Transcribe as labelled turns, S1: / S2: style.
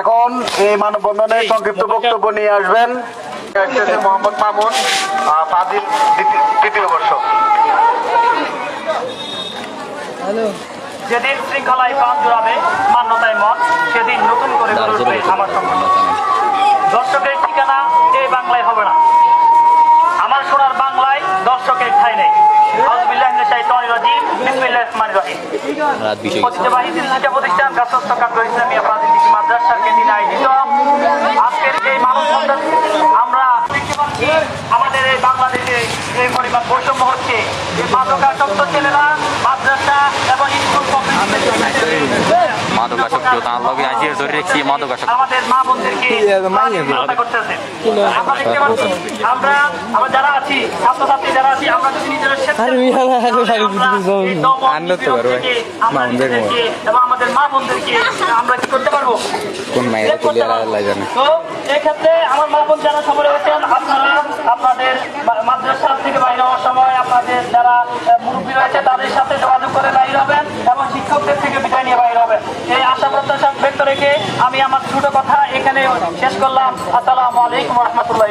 S1: এখন এই মানববন্ধনে সংক্ষিপ্ত বক্তব্য নিয়ে আসবেন। মোহাম্মদ মামুন ফাজিল তৃতীয় বর্ষ।
S2: যেদিন শৃঙ্খলায় প্রাণ জোড়াবে মান্যতায় মত সেদিন নতুন করে গড়ে উঠবে আমার সংগঠন দর্শকের ঠিকানা এই বাংলায় হবে না। আমার সোনার বাংলায় দর্শকের ঠাই নেই। আউযুবিল্লাহি আমরা দেখতে পাচ্ছি আমাদের এই বাংলাদেশে এই পরিমাণ বৈষম্য হচ্ছে। যে মাদকাসক্ত ছেলেরা মাদ্রাসা এবং স্কুল
S3: মাদকাসক্ত তার লগে আজিয়ে ধরে রেখেছি মাদকাসক্ত
S2: আমাদের মা বোনদেরকে করতেছে। আমরা দেখতে পাচ্ছি আমরা আমরা যারা আছি ছাত্রছাত্রী যারা আছি আমরা যদি নিজেরা
S4: আনতে পারব মা বোনদেরকে।
S2: এবং আমাদের মা বোনদেরকে আমরা কি করতে পারব?
S4: কোন মায়েরা তুলে আল্লাহ জানে?
S2: তো এক্ষেত্রে আমার মা বোন যারা সফরে হচ্ছেন আপনারা, আপনাদের মা- মাদ্রাসা থেকে বাইরে হওয়ার সময় আপনাদের যারা মুরব্বী রয়েছে, তাদের সাথে যোগাযোগ করে বাইরে হবেন এবং শিক্ষকদের থেকে বিদায় নিয়ে বাইরে হবেন। এই আশা প্রত্যাশা ব্যক্ত রেখে আমি আমার ছোট কথা এখানে শেষ করলাম। আসসালামু আলাইকুম রহমতুল্লাহ